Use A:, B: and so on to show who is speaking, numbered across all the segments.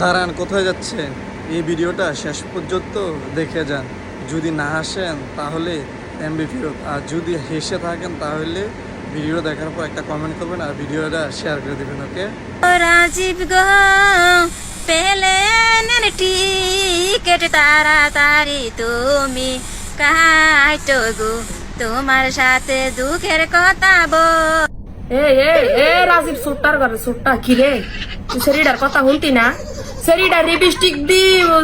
A: দাঁড়ান কোথায় যাচ্ছেন? এই ভিডিওটা শেষ পর্যন্ত দেখে যান। যদি না হাসেন তাহলে এমবি ফেরত আর যদি হেসে থাকেন তাহলে ভিডিও দেখার পর একটা কমেন্ট করবেন আর ভিডিওটা শেয়ার করে দেবেন ওকে
B: রাজীব গো পেলেনের টিকেট তাড়াতাড়ি তুমি। কাটো গো তোমার সাথে দুঃখের কথা বল।
C: এ এ এ রাজীব সুট্টার ঘরে সুট্টা কি রে? তুই শরীরের কথা শুনতি না? শরীরটা লিপস্টিক দি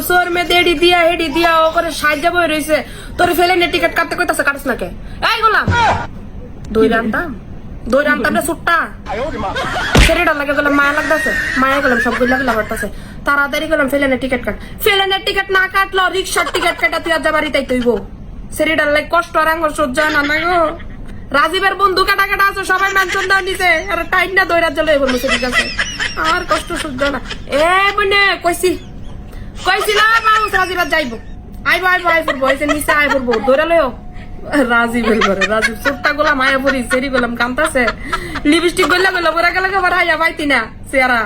C: সোর মে দেড়ি দিয়া, হেডি দিয়া, ও করে সাহায্য বই রইছে। তোর ফেলে নে টিকিট কাটতে কইতাছে কাটছ না কে? এই গোলাম! দই রান্তাম দই রান্তাম রে সুট্টা! শরীরটা লাগে গেলাম মায়া লাগতাছে, মায়া গেলাম সবগুলা গেলাম বাড়তাছে তাড়াতাড়ি গেলাম ফেলে নে টিকিট কাট। ফেলে নে টিকিট না কাটলো রিক্সার টিকিট কাটা তুই আজ বাড়িতে তৈব শরীরটার লাগে কষ্ট আর আঙ্গর সহ্য হয় না না গো। রাজীবের বন্ধু কাটা কাটা আছে, সবাই মেনশন দেওয়া নিছে। আর টাইম না দৈরাত জ্বলে বলব ঠিক আছে। আর কষ্ট সহ্য না। এ বনে, কইছি। কইছি না বাউস রাজীব আজ যাইবো। আইবো আইবো আই পড়ব এসে নিচে আই পড়ব দৌড়া লইও। রাজীবের ঘরে, রাজীব চোরটা গোলাম, আয়া পড়ি সেরি গোলাম, কান্তাছে। লিপস্টিক গল্লা গল্লা পরে গেলে হাইয়া পাইতি না চেয়ারা